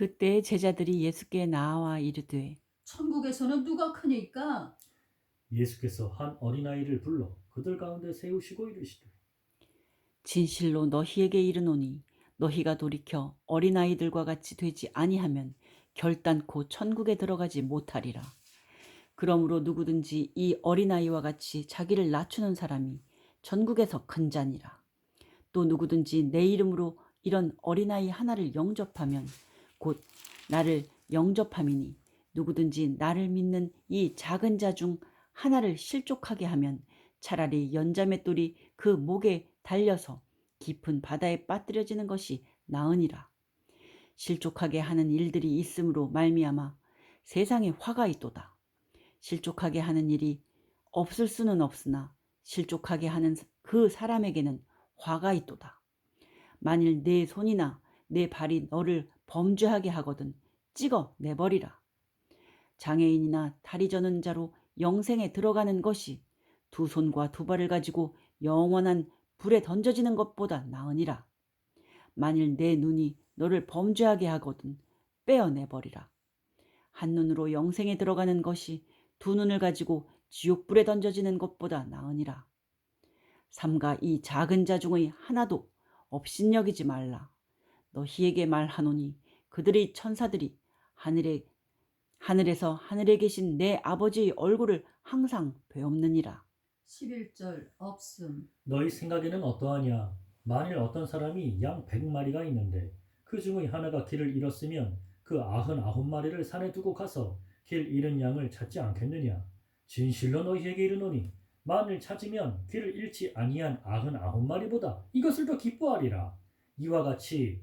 그때 제자들이 예수께 나와 이르되 천국에서는 누가 크니까 예수께서 한 어린아이를 불러 그들 가운데 세우시고 이르시되 진실로 너희에게 이르노니 너희가 돌이켜 어린아이들과 같이 되지 아니하면 결단코 천국에 들어가지 못하리라. 그러므로 누구든지 이 어린아이와 같이 자기를 낮추는 사람이 전국에서 큰 자니라. 또 누구든지 내 이름으로 이런 어린아이 하나를 영접하면 곧 나를 영접함이니 누구든지 나를 믿는 이 작은 자 중 하나를 실족하게 하면 차라리 연자맷돌이 그 목에 달려서 깊은 바다에 빠뜨려지는 것이 나으니라. 실족하게 하는 일들이 있으므로 말미암아 세상에 화가 있도다. 실족하게 하는 일이 없을 수는 없으나 실족하게 하는 그 사람에게는 화가 있도다. 만일 내 손이나 내 발이 너를 범죄하게 하거든 찍어 내버리라. 장애인이나 다리 저는 자로 영생에 들어가는 것이 두 손과 두 발을 가지고 영원한 불에 던져지는 것보다 나으니라. 만일 내 눈이 너를 범죄하게 하거든 빼어내버리라. 한 눈으로 영생에 들어가는 것이 두 눈을 가지고 지옥불에 던져지는 것보다 나으니라. 삼가 이 작은 자 중의 하나도 업신여기지 말라. 너희에게 말하노니 그들의 천사들이 하늘에 하늘에서 하늘에 계신 내 아버지의 얼굴을 항상 배옵느니라. 11절 없음. 너희 생각에는 어떠하냐? 만일 어떤 사람이 양 백마리가 있는데 그 중의 하나가 길을 잃었으면 그 아흔 아홉 마리를 산에 두고 가서 길 잃은 양을 찾지 않겠느냐? 진실로 너희에게 이르노니 만일 찾으면 길을 잃지 아니한 아흔 아홉 마리보다 이것을 더 기뻐하리라. 이와 같이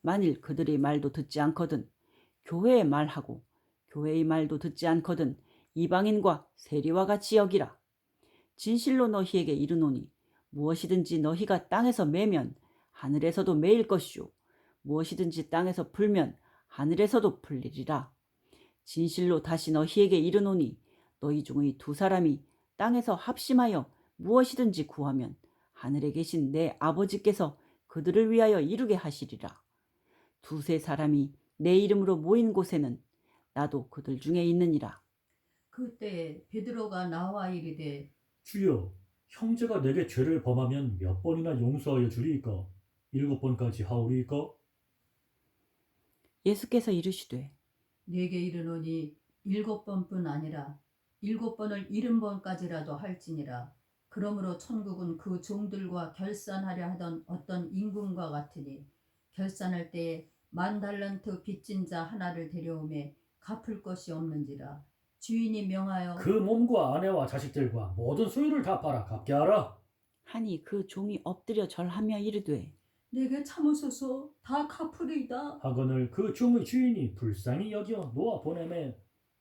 만일 그들의 말도 듣지 않거든 교회의 말하고 교회의 말도 듣지 않거든 이방인과 세리와 같이 여기라. 진실로 너희에게 이르노니 무엇이든지 너희가 땅에서 매면 하늘에서도 매일 것이요 무엇이든지 땅에서 풀면 하늘에서도 풀리리라. 진실로 다시 너희에게 이르노니 너희 중의 두 사람이 땅에서 합심하여 무엇이든지 구하면 하늘에 계신 내 아버지께서 그들을 위하여 이루게 하시리라. 두세 사람이 내 이름으로 모인 곳에는 나도 그들 중에 있느니라. 그때 베드로가 나와 이르되 주여, 형제가 내게 죄를 범하면 몇 번이나 용서하여 주리이까? 일곱 번까지 하오리이까? 예수께서 이르시되 내게 이르노니 일곱 번뿐 아니라 일곱 번을 일흔 번까지라도 할지니라 그러므로 천국은 그 종들과 결산하려 하던 어떤 임금과 같으니 결산할 때에 만 달란트 빚진 자 하나를 데려오매 갚을 것이 없는지라 주인이 명하여 그 몸과 아내와 자식들과 모든 소유를 다 팔아 갚게 하라. 하니 그 종이 엎드려 절하며 이르되 내게 참으소서 다 갚으리이다 하거늘 그 종의 주인이 불쌍히 여겨 놓아 보내매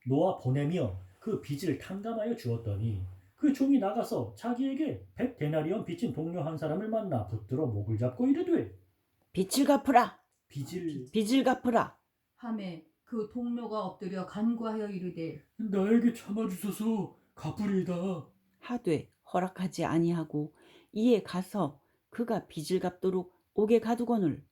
놓아 보내며 그 빚을 탕감하여 주었더니 그 종이 나가서 자기에게 백 데나리온 빚진 동료 한 사람을 만나 붙들어 목을 잡고 이르되 빚을 갚으라. 빚을 빚을 갚으라. 함에 그 동료가 엎드려 간구하여 이르되 나에게 참아주소서. 갚으리이다. 하되 허락하지 아니하고 이에 가서 그가 빚을 갚도록 옥에 가두거늘.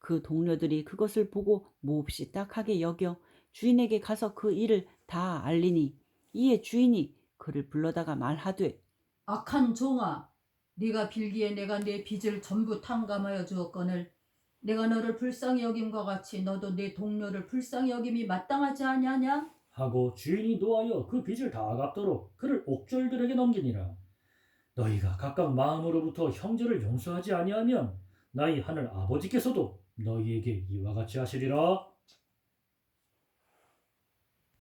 그 동료들이 그것을 보고 몹시 딱하게 여겨 주인에게 가서 그 일을 다 알리니 이에 주인이 그를 불러다가 말하되 악한 종아, 네가 빌기에 내가 내 빚을 전부 탕감하여 주었거늘 내가 너를 불쌍히 여김과 같이 너도 내 동료를 불쌍히 여김이 마땅하지 아니하냐? 하고 주인이 노하여 그 빚을 다 갚도록 그를 옥졸들에게 넘기니라. 너희가 각각 마음으로부터 형제를 용서하지 아니하면 나의 하늘 아버지께서도 너희에게 이와 같이 하시리라.